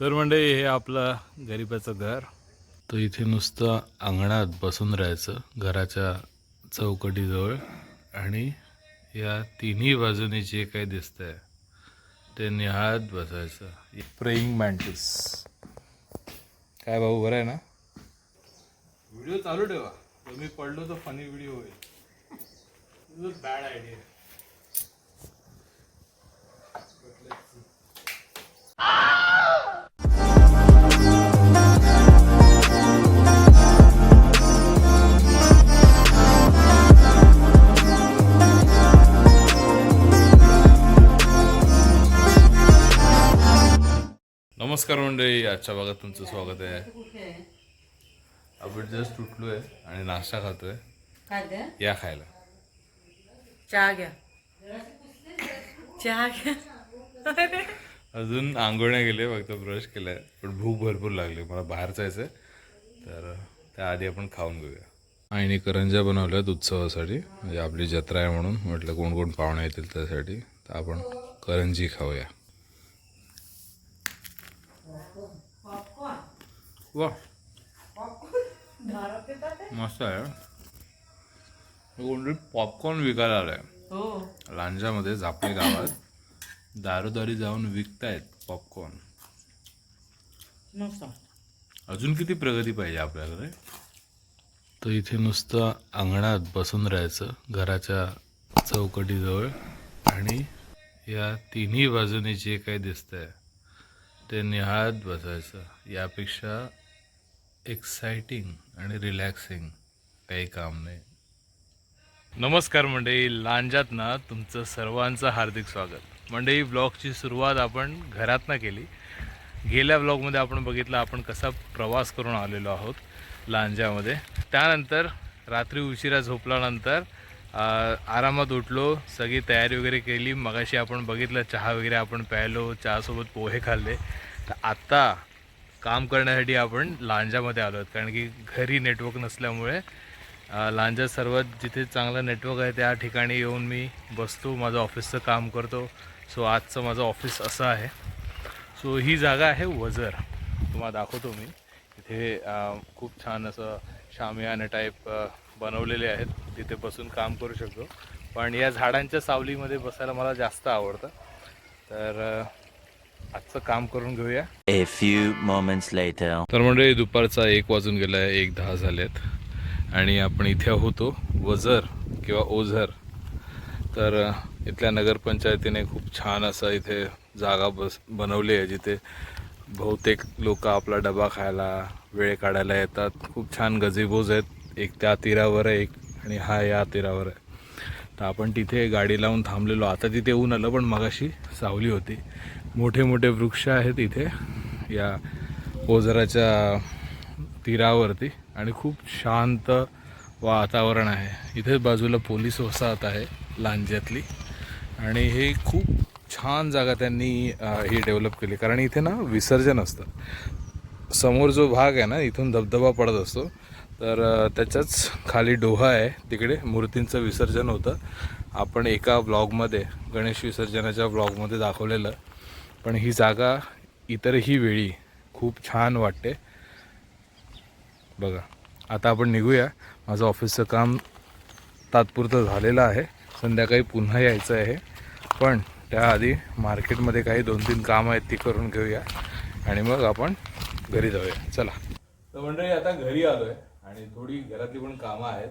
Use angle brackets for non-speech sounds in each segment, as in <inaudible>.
तर म्हणजे हे आपलं गरिबाचं घर. तर इथे नुसतं अंगणात बसून राहायचं घराच्या चौकटीजवळ. आणि या तिन्ही बाजूनी जे काही दिसतंय ते निहाळत बसायचं. प्रेईंग मॅन्टिस काय भाऊ बरं आहे ना? व्हिडिओ चालू ठेवा. मी पडलो तर फनी व्हिडिओ होईल. बॅड आयडिया नमस्कार मंडळी आजच्या भागात तुमचं स्वागत आहे. आपण जस्ट उठलोय आणि नाश्ता खातोय. या खायला. चहा घ्या. चहा घ्या. अजून आंघोळ्या गेले फक्त ब्रश केलाय. पण भूक भरपूर लागली. मला बाहेर जायचंय. तर त्याआधी आपण खाऊन घेऊया आईने करंज्या बनवल्यात उत्सवासाठी. म्हणजे आपली जत्रा आहे म्हणून. म्हटलं कोण कोण पाहुणे येतील त्यासाठी. तर आपण करंजी खाऊया. वा. मस्त आहे. कोणतरी पॉपकॉर्न विकायला आलाय. हो. लांजामध्ये झापले गावात दारोदारी जाऊन विकतायत पॉपकॉर्न अजून किती प्रगती पाहिजे आपल्याकडे? तर इथे नुसतं अंगणात बसून राहायचं घराच्या चौकटीजवळ. आणि या तिन्ही बाजूनी जे काही दिसतंय ते निहाळत बसायचं. यापेक्षा एक्साइटिंग आणि रिलॅक्सिंग काही काम नाही. नमस्कार मंडळी लांजात ना तुमचं सर्वांचं हार्दिक स्वागत. मंडई ब्लॉगची सुरुवात आपण घरातनं केली. गेल्या ब्लॉगमध्ये आपण बघितलं आपण कसा प्रवास करून आलेलो आहोत लांजामध्ये. त्यानंतर रात्री उशिरा झोपल्यानंतर आरामात उठलो सगळी तयारी वगैरे केली. मगाशी आपण बघितलं चहा वगैरे आपण प्यायलो चहासोबत पोहे खाल्ले. तर आत्ता काम करण्यासाठी आपण लांजामध्ये आलो आहोत. कारण की घरी नेटवर्क नसल्यामुळे लांजा सर्वात जिथे चांगलं नेटवर्क आहे त्या ठिकाणी येऊन मी बसतो माझं ऑफिसचं काम करतो. सो आजचं माझं ऑफिस असं आहे. सो ही जागा आहे वजर तुम्हाला दाखवतो मी. इथे खूप छान असं शामियाने टाईप बनवलेले आहेत. तिथे बसून काम करू शकतो. पण या झाडांच्या सावलीमध्ये बसायला मला जास्त आवडतं. तर आजचं काम करून घेऊया. A few moments later. तर म्हणजे दुपारचा एक वाजून गेला आहे. एक दहा झालेत. आणि आपण इथे होतो वझर किंवा ओझर. तर इथल्या नगरपंचायतीने खूप छान असं इथे जागा बस बनवली आहे जिथे बहुतेक लोक आपला डबा खायला वेळ काढायला येतात. खूप छान गझेबोज आहेत. एक त्या तीरावर आहे एक आणि हा या तीरावर आहे. तर आपण तिथे गाडी लावून थांबलेलो. आता तिथे ऊन आलं पण मगाशी सावली होती. मोठे मोठे वृक्ष आहेत इथे या ओझराच्या तीरावरती. आणि खूप शांत वातावरण आहे. इथे बाजूला पोलीस वसाहत आहे लांज्यातली. आणि हे खूप छान जागा त्यांनी ही डेव्हलप केली. कारण इथे ना विसर्जन असतं. समोर जो भाग आहे ना इथून धबधबा पडत असतो. तर त्याच्याच खाली डोहा आहे. तिकडे मूर्तींचं विसर्जन होतं. आपण एका ब्लॉगमध्ये गणेश विसर्जनाच्या ब्लॉगमध्ये दाखवलेलं. पण ही जागा इतरही वेळी खूप छान वाटते. बघा आता आपण निघूया. माझं ऑफिसचं काम तात्पुरतं झालेलं आहे. संध्याकाळी पुन्हा यायचं आहे. पण त्याआधी मार्केटमध्ये काही दोन तीन कामं आहेत ती करून घेऊया. आणि मग आपण घरी जाऊया. चला. तर मंडळी आता घरी आलोय आणि थोडी घरातली पण कामं आहेत.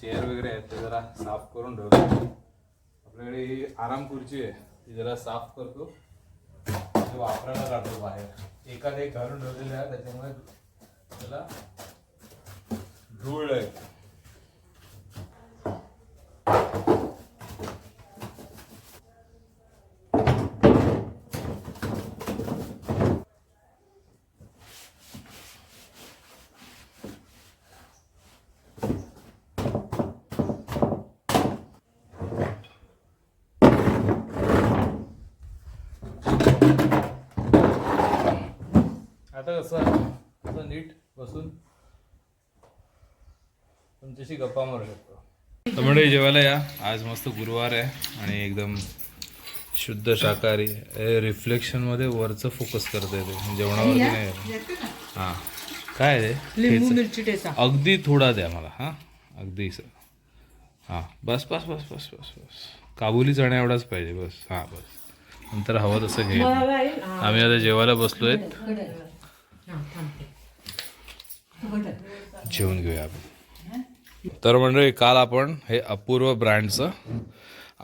चेअर वगैरे आहेत ते जरा साफ करून ठेवतो. आपल्याकडे ही आराम खुर्ची आहे. ती जरा साफ करतो. वापरायला काढतो बाहेर. एखादे घालून ठेवलेले आहे त्याच्यामुळे त्याला धूळ आहे आता कसं आता नीट बसून तुमच्याशी गप्पा मारू शकतो. तर म्हणजे जेवायला या. आज मस्त गुरुवार आहे आणि एकदम शुद्ध शाकाहारी. रिफ्लेक्शनमध्ये वरचं फोकस करते ते. जेवणावरती नाही हा. काय आहे अगदी थोडा द्या मला हा. अगदी स- हा. बस बस बस बस बस बस. काबुली चण्या एवढाच पाहिजे बस. हा बस. नंतर हवं तसं घे. आम्ही आता जेवायला बसलोय. जेवून घेऊया आपण. तर मंडळी काल आपण हे अपूर्व ब्रँडचं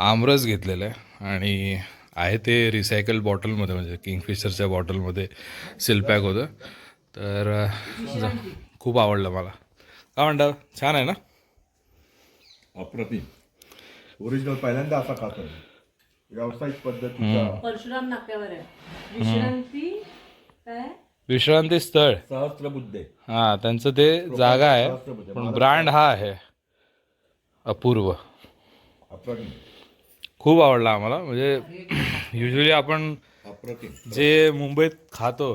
आमरस घेतलेलं आहे आणि आहे ते रिसायकल बॉटलमध्ये म्हणजे किंगफिशरच्या बॉटलमध्ये सिलपॅक होतं. तर खूप आवडलं मला. काय म्हणता? छान आहे ना? अप्रतिम. ओरिजिनल पहिल्यांदा असा खातो व्यावसायिक पद्धतीचा. परशुराम नाक्यावर आहे. विश्रांती काय? विश्रांती स्थळ. सहस्त्रबुद्धे. हां त्यांचं ते जागा आहे. पण ब्रँड हा आहे. अपूर्व. खूप आवडला आम्हाला. म्हणजे युजली आपण जे मुंबईत खातो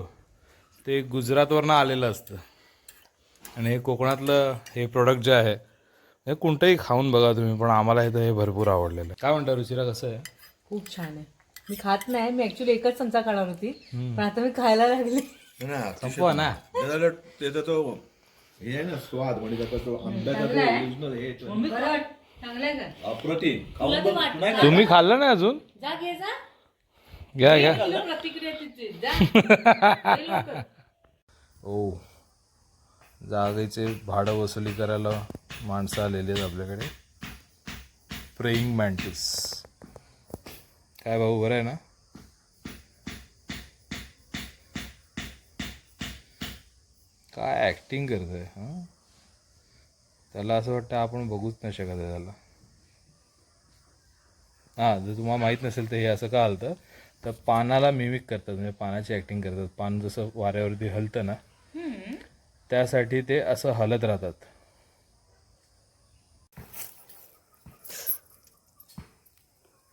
ते गुजरातवरनं आलेलं असतं. आणि हे कोकणातलं हे प्रोडक्ट जे आहे हे कोणतंही खाऊन बघा तुम्ही पण आम्हाला इथं हे भरपूर आवडलेलं आहे. काय म्हणता रुचिरा कसं आहे? खूप छान आहे. मी खात नाही मी ऍक्च्युली एकच चमचा काढणार होती. पण आता मी खायला लागले. संपवा ना. त्याचा त्याचा तो. हे आहे ना स्वाद म्हणजे त्याचा तो आंब्याचा तो ओरिजिनल हे तो. चांगलंय का? अप्रतिम खाऊन बघ. नाही तुम्ही खाल्लं नाही अजून? जा घे जा. घ्या घ्या. प्रतिक्रिया जा. <laughs> लवकर. ओ जागेचे भाडं वसुली करायला माणसं आलेली आहेत आपल्याकडे. प्रेईंग मॅन्टिस काय भाऊ बरं आहे ना? काय ॲक्टिंग करतोय हां? त्याला असं वाटतं आपण बघूच नाही शकत आहे त्याला. हां जर तुम्हाला माहीत नसेल तर हे असं का हलतं? तर पानाला मिमिक करतात म्हणजे पानाची ॲक्टिंग करतात. पान जसं वाऱ्यावरती हलतं ना त्यासाठी ते असं हलत राहतात.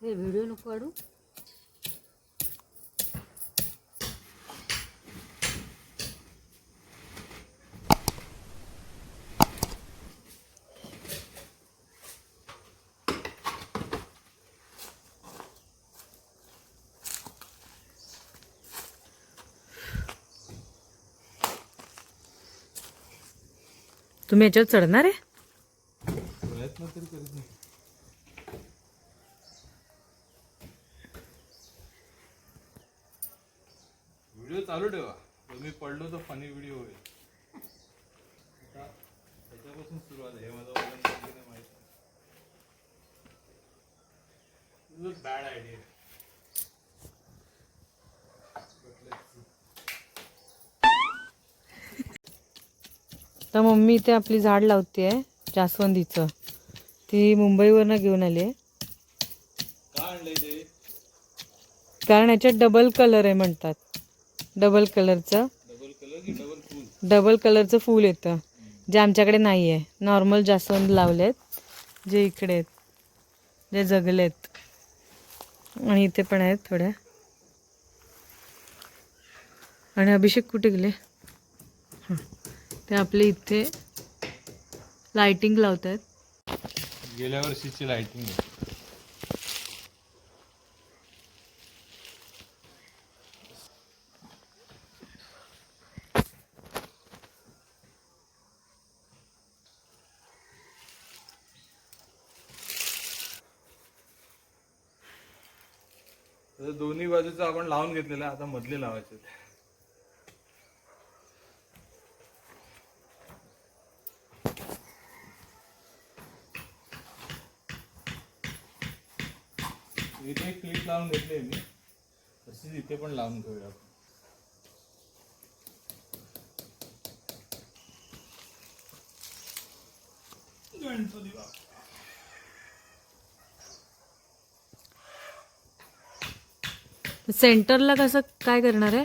हे व्हिडिओ नको काढू. तुम्ही याच्यावर चढणार आहे? प्रयत्न तरी करीत नाही व्हिडिओ चालू ठेवा. तुम्ही पडलो तर फनी व्हिडिओ होईल. आता त्याच्यापासून सुरुवात आहे. हे माझं माहिती बॅड आयडिया तर मम्मी इथे आपली झाड लावते आहे जास्वंदीचं. ती मुंबईवरनं घेऊन आली आहे कारण याच्यात डबल कलर आहे म्हणतात. डबल कलरचं डबल कलरचं फूल येतं. जे आमच्याकडे नाही आहे नॉर्मल जास्वंद लावलेत. जे इकडे आहेत. जे जगलेत. आणि इथे पण आहेत थोड्या. आणि अभिषेक कुठे गेले? ते आपले इथे लाइटिंग लावत आहेत गेल्या वर्षीची लाइटिंग आहे. दोन्ही बाजूचं आपण लावून घेतलेलं आता मधले लावायचे आहेत. इथे एक क्लिप लावून घेतली मी. तशीच इथे पण लावून घेऊया. आपण गणपती बाप्पा सेंटरला कसं काय करणार आहे?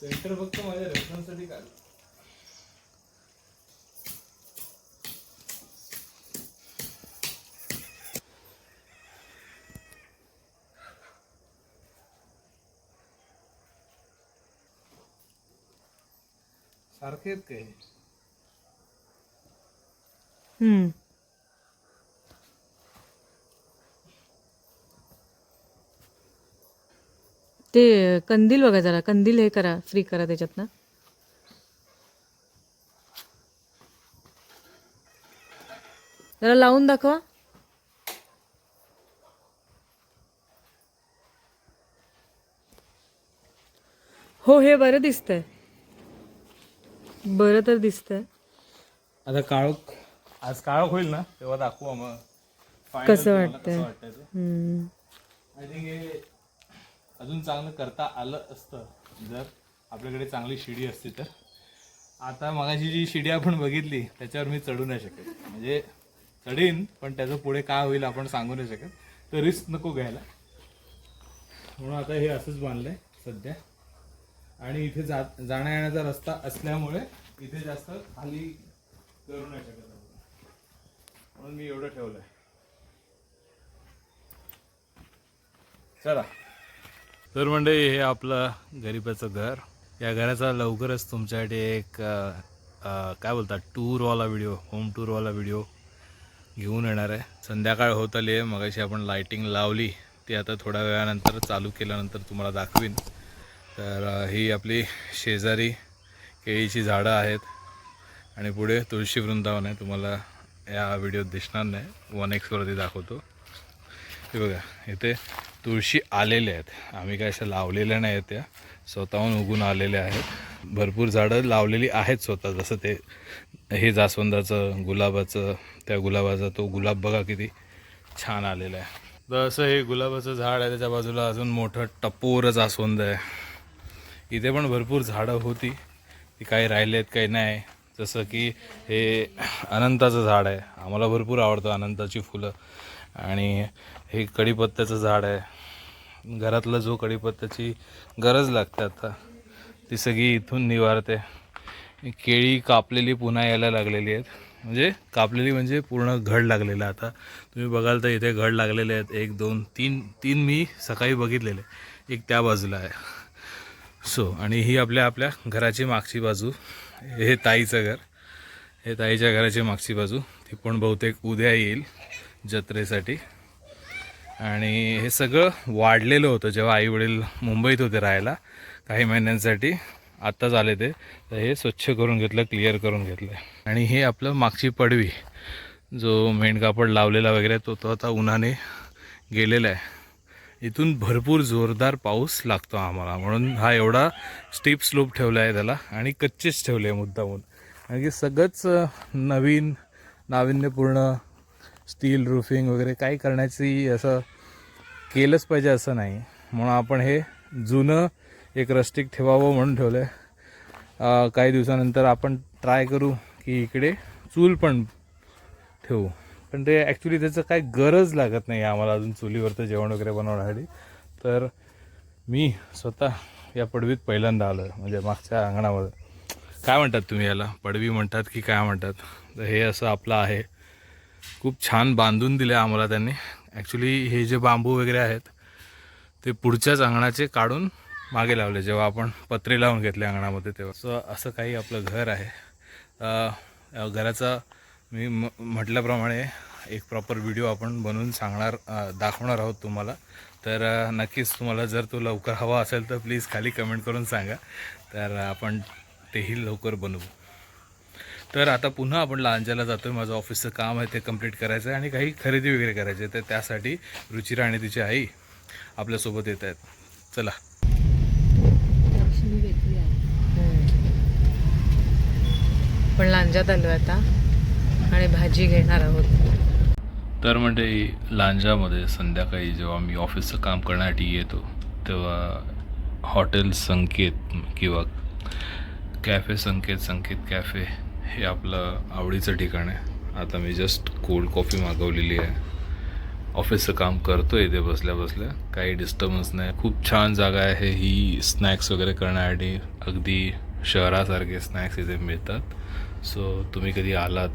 सेंटर फक्त माझ्या रेफरन्ससाठी काढलं. सारखे आहेत काय हम्म. ते कंदील बघा जरा कंदील हे करा फ्री करा त्याच्यात ना. जरा लावून दाखवा. हो हे बरं दिसतंय. बरं तर दिसतंय. आता काळोख आज काळोख होईल ना? तेव्हा दाखवू मग कसं वाटतंय? आय थिंक हे अजून चांगलं करता आलं असतं. जर आपल्याकडे चांगली शिडी असती तर. आता मगाशी जी शिडी आपण बघितली त्याच्यावर मी चढू नाही शकत. म्हणजे चढीन पण त्याचं पुढे काय होईल आपण सांगू नाही शकत. तर रिस्क नको घ्यायला. म्हणून आता हे असंच बांधलंय सध्या. आणि इथे जा जाण्या येण्याचा रस्ता असल्यामुळे इथे जास्त खाली करू नाही शकत म्हणून मी एवढं ठेवलंय. चला. तर म्हणजे हे आपलं गरीबाचं घर. या घराचा लवकरच तुमच्यासाठी एक काय बोलतात टूरवाला व्हिडिओ होम टूरवाला व्हिडिओ घेऊन येणार आहे. संध्याकाळ होत आली आहे मगाशी आपण लायटिंग लावली. ती आता थोड्या वेळानंतर चालू केल्यानंतर तुम्हाला दाखवीन. तर ही आपली शेजारी केळीची झाडं आहेत आणि पुढे तुळशी वृंदावन आहे. तुम्हाला या व्हिडिओत दिसणार नाही. वन एक्सवरती दाखवतो. हे बघा इथे तुळशी आलेल्या आहेत. आम्ही काय अशा लावलेल्या नाही आहेत त्या. स्वतःहून उगून आलेल्या आहेत. भरपूर झाडं लावलेली आहेत स्वतः. जसं ते हे जास्वंदाचं गुलाबाचं त्या गुलाबाचा तो गुलाब बघा किती छान आलेला आहे. तर असं हे गुलाबाचं झाड आहे. त्याच्या बाजूला अजून मोठं टपोर जास्वंद आहे. इथे पण भरपूर झाडं होती. ती काही राहिली आहेत काही नाही. जसं की हे अनंताचं झाड आहे. आम्हाला भरपूर आवडतं अनंताची फुलं. आणि हे कढीपत्त्याचं झाड आहे. घरातला जो कढीपत्त्याची गरज लागते आता ती सगळी इथून निवारते. केळी कापलेली पुन्हा यायला लागलेली आहेत. म्हणजे कापलेली म्हणजे पूर्ण घड लागलेलं आता. तुम्ही बघाल तर इथे घड लागलेले आहेत. एक दोन तीन तीन मी सकाळी बघितलेले. एक त्या बाजूला आहे. सो आणि ही आपल्या आपल्या घराची मागची बाजू. हे ताईचं घर. हे ताईच्या घराची मागची बाजू. ती पण बहुतेक उद्या येईल जत्रेसाठी. आणि हे सगळं वाढलेलं होतं जेव्हा आई वडील मुंबईत होते राहायला काही महिन्यांसाठी. आत्ताच आले ते. तर हे स्वच्छ करून घेतलं क्लिअर करून घेतलं. आणि हे आपलं मागची पडवी जो मेणकापड लावलेला वगैरे तो तो आता उन्हाने गेलेला आहे. इथून भरपूर जोरदार पाऊस लागतो आम्हाला. म्हणून हा एवढा स्टीप स्लोप ठेवला आहे त्याला आणि कच्चेच ठेवले आहे मुद्दामून. कारण की सगळंच नवीन नाविन्यपूर्ण स्टील रूफिंग वगैरे काही करण्याची असं केलंच पाहिजे असं नाही. म्हणून आपण हे जुनं एक रस्टिक ठेवावं म्हणून ठेवलं आहे काही दिवसानंतर आपण ट्राय करू की इकडे चूल पण ठेवू. पण ते ॲक्च्युली त्याचं काय गरज लागत नाही आम्हाला अजून चुलीवरचं जेवण वगैरे बनवण्यासाठी. तर मी स्वतः या पडवीत पहिल्यांदा आलो आहे म्हणजे मागच्या अंगणामध्ये. काय म्हणतात तुम्ही याला? पडवी म्हणतात की काय म्हणतात? तर हे असं आपलं आहे. खूप छान बांधून दिले आम्हाला त्यांनी. ॲक्च्युली हे जे बांबू वगैरे आहेत ते पुढच्याच अंगणाचे काढून मागे लावले जेव्हा आपण पत्रे लावून घेतले अंगणामध्ये तेव्हा. सो असं काही आपलं घर आहे. घराचा मी म म्हटल्याप्रमाणे एक प्रॉपर व्हिडिओ आपण बनवून सांगणार दाखवणार आहोत तुम्हाला. तर नक्कीच तुम्हाला जर तो लवकर हवा असेल तर प्लीज खाली कमेंट करून सांगा. तर आपण तेही लवकर बनवू. तर आता पुन्हा आपण लांजाला जातो आहे माझं ऑफिसचं काम आहे ते कंप्लीट करायचं आहे आणि काही खरेदी वगैरे करायची आहे. तर त्यासाठी रुचिरा आणि तिची आई आपल्यासोबत येत आहेत. चला. पण लांजात आलो आता. आणि भाजी घेणार आहोत. तर म्हणजे लांजामध्ये संध्याकाळी जेव्हा मी ऑफिसचं काम करण्यासाठी येतो तेव्हा हॉटेल संकेत किंवा कॅफे संकेत संकेत कॅफे हे आपलं आवडीचं ठिकाण आहे. आता मी जस्ट कोल्ड कॉफी मागवलेली आहे. ऑफिसचं काम करतो आहे इथे बसल्या बसल्या काही डिस्टर्बन्स नाही. खूप छान जागा आहे. ही स्नॅक्स वगैरे करण्यासाठी अगदी शहरासारखे स्नॅक्स इथे मिळतात. सो तुम्ही कधी आलात?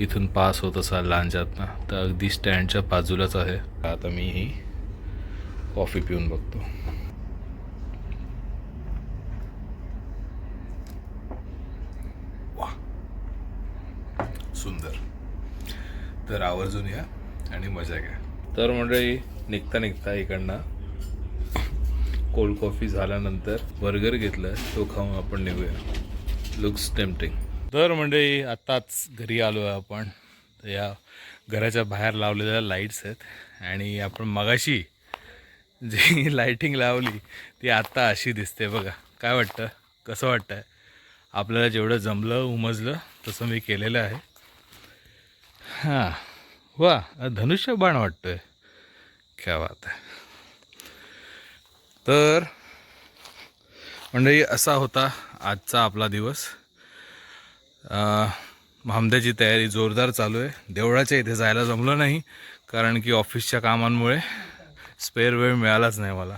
इथून पास होत असाल लांजातनं तर अगदी स्टँडच्या बाजूलाच आहे. आता मी ही कॉफी पिऊन बघतो. सुंदर. तर आवर्जून या आणि मजा घ्या. तर म्हणजे निघता निघता इकडनं कोल्ड कॉफी झाल्यानंतर बर्गर घेतलं तो खाऊन आपण निघूया. लुक्स टेम्पटिंग तर मंडळी आत्ताच घरी आलो आहे आपण. तर या घराच्या बाहेर लावलेल्या लाईट्स आहेत. आणि आपण मगाशी जी लाईटिंग लावली ती आत्ता अशी दिसते बघा. काय वाटतं? कसं वाटतं आहे आपल्याला जेवढं जमलं उमजलं तसं मी केलेलं आहे. हां. वा धनुष्य बाण वाटतोय. क्या बात आहे. तर मंडळी असा होता आजचा आपला दिवस. महामद्याची तयारी जोरदार चालू आहे. देवळाच्या इथे जायला जमलं नाही कारण की ऑफिसच्या कामांमुळे स्पेअर वेळ मिळालाच नाही मला.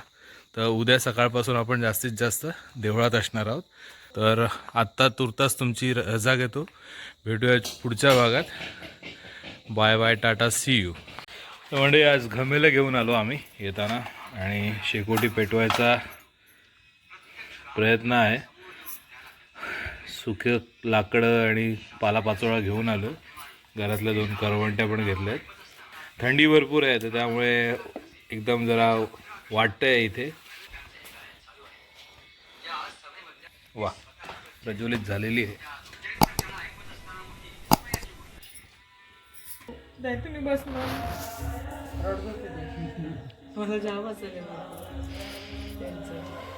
तर उद्या सकाळपासून आपण जास्तीत जास्त देवळात असणार आहोत. तर आत्ता तुर्तास तुमची रजा घेतो. भेटूया पुढच्या भागात. Bye bye tata see you तर म्हणजे आज घमेलं घेऊन आलो आम्ही येताना आणि शेकोटी पेटवायचा प्रयत्न आहे. सुके लाकडं आणि पालापाचोळा घेऊन आलो. घरातल्या दोन करवंट्या पण घेतल्या आहेत थंडी भरपूर आहे तर त्यामुळे एकदम जरा वाटतंय इथे. वा प्रज्वलित झालेली आहे. तुम्ही बसणार मला जाम असेल. त्यांचं.